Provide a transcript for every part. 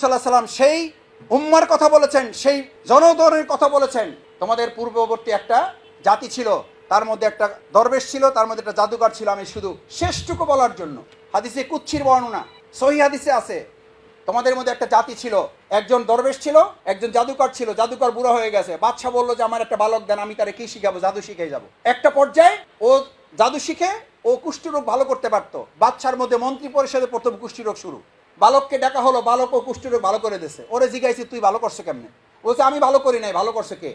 সাল্লাহ সাল্লাম সেই উম্মার কথা বলেছেন, সেই জনগণের কথা বলেছেন। তোমাদের পূর্ববর্তী একটা জাতি ছিল, তার মধ্যে একটা দরবেশ ছিল, তার মধ্যে একটা জাদুকর ছিল, আমি শুধু শেষটুকু বলার জন্য। হাদিসে কুচ্ছির বর্ণনা, সহি হাদিসে আছে। তোমাদের মধ্যে একটা জাতি ছিল, একজন দরবেশ ছিল, একজন জাদুকর ছিল, জাদুকর বুড়ো হয়ে গেছে। বাদশা বলল যে, আমার একটা বালক দেন, আমি তারে কি শিখাবো? জাদু শিখে যাব। একটা পর্যায়ে ও জাদু শিখে ও কুষ্ঠরোগ ভালো করতে পারতো। বাচ্চার মধ্যে মন্ত্রী পরিষদে প্রথম কুষ্ঠরোগ শুরু। বালককে ডাকা হলো বালক ও কুষ্ঠরোগ ভালো করে দিছে। ওরে জিজ্ঞাসি তুই ভালো করছ কেমনে? বলছে, আমি ভালো করি নাই, ভালো করছে কে?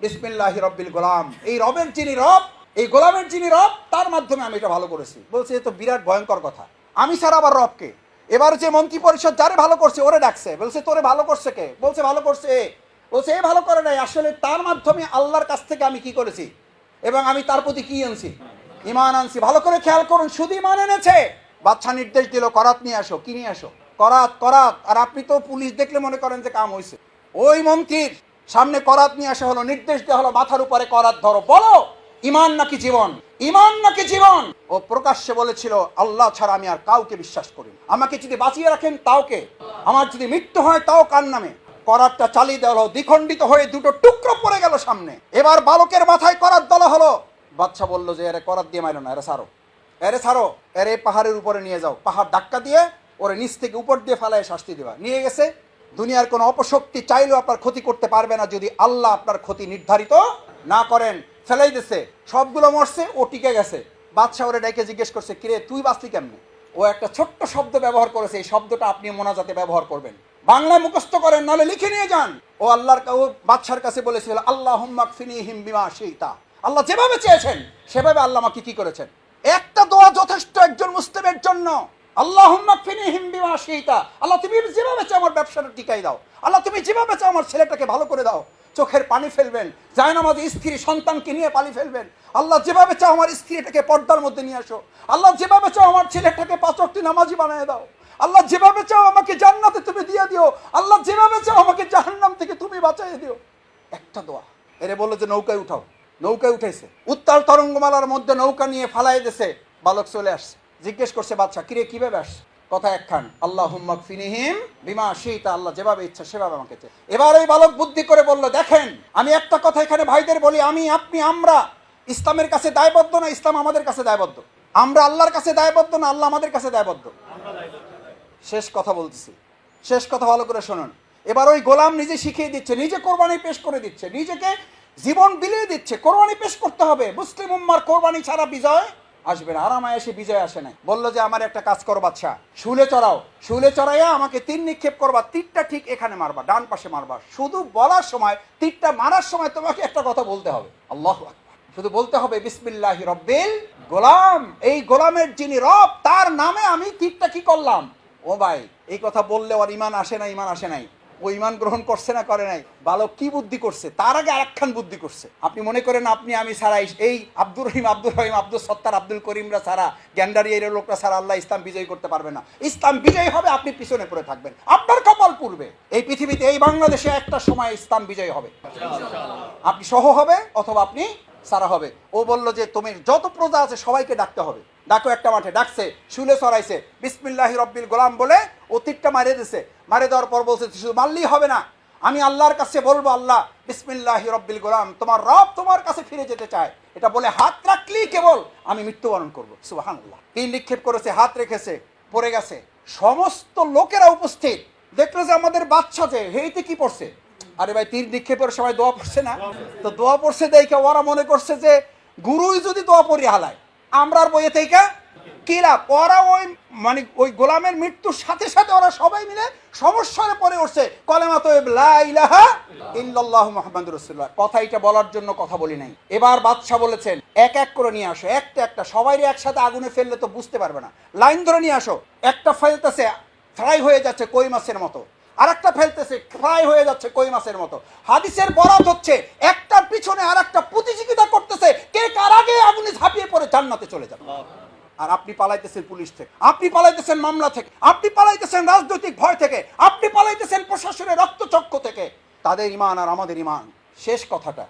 বিসমিল্লাহি রব্বিল গোলাম। এই রবের যিনি রব, এই গোলামের যিনি রব, তার মাধ্যমে আমি এটা ভালো করেছি। বলছে, এ তো বিরাট ভয়ঙ্কর কথা। আমি ছাড়া আবার রবকে এবার যে মন্ত্রী পরিষদ যারে ভালো করছে, ওরে ডাকছে। বলছে, তোরে ভালো করছে কে? বলছে, ভালো করছে এ। বলছে, এ ভালো করে নাই। আসলে তার মাধ্যমে আল্লাহর কাছ থেকে আমি কি করেছি? এবং আমি তার প্রতি কি আনছি ইমান আনছি। ভালো করে খেয়াল করুন শুধু ইমান এনেছে। বাচ্চা নির্দেশ দিল, করাত নিয়ে আসো, কি নিয়ে আসো? করাত করাত। আর আপনি তো পুলিশ দেখলে মনে করেন যে কাম হয়েছে ওই মন্ত্রীর সামনে করাত নিয়ে আসা হলো, নির্দেশ দেওয়া হলো, মাথার উপরে করাত ধরো। বলো, ইমান নাকি জীবন? ইমান নাকি জীবন? ও প্রকাশ্যে বলেছিল, আল্লাহ ছাড়া আমি আর কাউকে বিশ্বাস করি। আমাকে যদি বাঁচিয়ে রাখেন তাওকে আমার যদি মৃত্যু হয়, তাও কার নামে? করাতটা চালিয়ে দেওয়া হলো, দ্বিখণ্ডিত হয়ে দুটো টুকরো পড়ে গেল সামনে। এবার বালকের মাথায় করাত দলা হলো। বাচ্চা বলল যে, এরে করাত দিয়ে মারো না, এরে সারো। এরে ছাড়ো এরে পাহাড়ের উপরে নিয়ে যাও। পাহাড় ধাক্কা দিয়ে ওরে নিচ থেকে উপর দিয়ে ফালায় শাস্তি দেওয়া নিয়ে গেছে। দুনিয়ার কোনো অপশক্তি চাইলেও আপনার ক্ষতি করতে পারবে না যদি আল্লাহ আপনার ক্ষতি নির্ধারিত না করেন। ফেলাই দিছে। সবগুলো মরছে, ও টিকে গেছে। বাদশাহ ওরে ডেকে জিজ্ঞেস করছে, কিরে, তুই বাঁচলি কেমনে? ও একটা ছোট্ট শব্দ ব্যবহার করেছে। এই শব্দটা আপনি মোনাজাতে ব্যবহার করবেন। বাংলায় মুখস্থ করেন, নাহলে লিখে নিয়ে যান। ও আল্লাহর ও বাদশার কাছে বলেছিল আল্লাহ হুম্মাক ফিনি হিম বিমা সেইতা আল্লাহ যেভাবে চেয়েছেন, সেভাবে আল্লাহ আমাকে কি করেছেন? একটা দোয়া যথেষ্ট একজন মুসলিমের জন্য। আল্লাহ বিমা সেইতা আল্লাহ তুমি যেভাবে চাও আমার ব্যবসাটা টিকাই দাও। আল্লাহ তুমি যেভাবে চাও আমার ছেলেটাকে ভালো করে দাও। চোখের পানি ফেলবেন আমাদের স্ত্রী সন্তানকে নিয়ে পানি ফেলবেন। আল্লাহ যেভাবে চাও আমার স্ত্রীটাকে পর্দার মধ্যে নিয়ে আসো। আল্লাহ যেভাবে চাও আমার ছেলেটাকে পাঁচকটি নামাজি বানিয়ে দাও। আল্লাহ যেভাবে চাও আমাকে জান্নাতে তুমি দিয়ে দিও। আল্লাহ যেভাবে চাও আমাকে জাহান্নাম থেকে তুমি বাঁচাই দিও। একটা দোয়া। এরে বলল যে নৌকায় উঠাও। নৌকায় উঠেছে উত্তাল তরঙ্গমালার মধ্যে নৌকা নিয়ে ফালাই দিছে, বালক চলে আসছে। জিজ্ঞেস করছে বাচ্চা কিরে, কীভাবে আসছে কথা একখান আল্লাহ হুম্মাক ফিনিহিম বিমা শীতা আল্লাহ যেভাবে ইচ্ছা সেভাবে আমাকে এবার এই বালক বুদ্ধি করে বলল, দেখেন, আমি একটা কথা এখানে ভাইদের বলি, আমি, আপনি, আমরা, ইসলামের কাছে দায়বদ্ধ না, ইসলাম আমাদের কাছে দায়বদ্ধ? আমরা আল্লাহর কাছে দায়বদ্ধ না, আল্লাহ আমাদের কাছে দায়বদ্ধ? শেষ কথা বলতেছি। শেষ কথা ভালো করে শুনুন। এবার ওই গোলাম নিজে শিখিয়ে দিচ্ছে, নিজে কোরবানি পেশ করে দিচ্ছে, নিজেকে জীবন বিলিয়ে দিচ্ছে, কোরবানি পেশ করতে হবে। মুসলিম উম্মার কোরবানি ছাড়া বিজয় আসবে না। আরামায় এসে বিজয় আসে নাই। বলল যে, আমার একটা কাজ করো বাচ্চা, শুলে চড়াও। শুলে চড়াইয়া আমাকে তীর নিক্ষেপ করবা, তীরটা ঠিক এখানে মারবা, ডান পাশে মারবা। শুধু বলার সময়, তীরটা মারার সময় তোমাকে একটা কথা বলতে হবে। আল্লাহ শুধু বলতে হবে, বিসমিল্লাহি রব্বিল গোলাম। এই গোলামের যিনি রব, তার নামে আমি তীরটা কি করলাম? ও ভাই, এই কথা বললে ওর ইমান আসে না ইমান আসে নাই। ও ইমান গ্রহণ করছে না, করে নাই। বালক কি বুদ্ধি করছে? তার আগে আরেকখান বুদ্ধি করছে। আপনি মনে করেন আপনি, আমি সারা এই আব্দুর রহিম আব্দুর রহিম আব্দুল সত্তার আব্দুল করিমরা সারা গ্যান্ডারি এর লোকরা সারা আল্লাহ ইসলাম বিজয় করতে পারবে না। ইসলাম বিজয় হবে, আপনি পিছনে পড়ে থাকবেন। আপনার কপাল পূর্বে এই পৃথিবীতে, এই বাংলাদেশে একটা সময় ইসলাম বিজয় হবে। আপনি সহ হবে, অথবা আপনি সারা হবে। ও বলল যে, তুমি যত প্রজা আছে, সবাইকে ডাকতে হবে। ডাকো একটা মাঠে। ডাকছে, শুলে সরাইছে বিসমিল্লাহি রব্বিল গোলাম বলে ও তীরটা মারে দিছে। মারে দেওয়ার পর বলছে শুধু মারলেই হবে না। আমি আল্লাহর কাছে বলব, আল্লাহ, বিসমিল্লাহি রব্বিল গোলাম, তোমার রব তোমার কাছে ফিরে যেতে চায়। এটা বলে হাত রাখলেই কেবল আমি মৃত্যুবরণ করব। সুবহানাল্লাহ। তীর নিক্ষেপ করেছে, হাত রেখেছে, পড়ে গেছে। সমস্ত লোকেরা উপস্থিত। দেখল যে আমাদের বাচ্চা যে, হেইতে কি পড়ছে? আরে ভাই তীর নিক্ষেপের সময় দোয়া পড়ছে না? তো দোয়া পড়ছে দেখে ওরা মনে করছে যে, গুরুই যদি দোয়া পড়ি হালায়, আমরার বইয়ে থেকে কিরা, ওরা ওই মানে ওই গোলামের মৃত্যুর সাথে সাথে ওরা সবাই মিলে সমস্যায় পড়ে উঠছে। কলেমা তো ইলাহা ইল্লাল্লাহু মুহাম্মাদুর রাসূলুল্লাহ। কথা এটা বলার জন্য কথা বলি নাই। এবার বাদশা বলেছেন, এক এক করে নিয়ে আসো, একটা একটা। সবাই একসাথে আগুনে ফেললে তো বুঝতে পারবে না। লাইন ধরে নিয়ে আসো, একটা ফেলতেছে, ফ্রাই হয়ে যাচ্ছে কই মাছের মতো। আর একটা ফেলতেছে, ফ্রাই হয়ে যাচ্ছে কই মাছের মতো। হাদিসের বরাত হচ্ছে, একটার পিছনে আর একটা প্রতিযোগিতা করতেছে, কে কার আগে আগুনে ঝাঁপিয়ে পড়ে জান্নাতে চলে যাবে। আর আপনি পালাইতেছেন পুলিশ থেকে। আপনি পালাইতেছেন মামলা থেকে। আপনি পালাইতেছেন রাজনৈতিক ভয় থেকে। আপনি পালাইতেছেন প্রশাসনের রক্তচক্র থেকে। তাদের ইমান আর আমাদের ইমান শেষ কথাটা।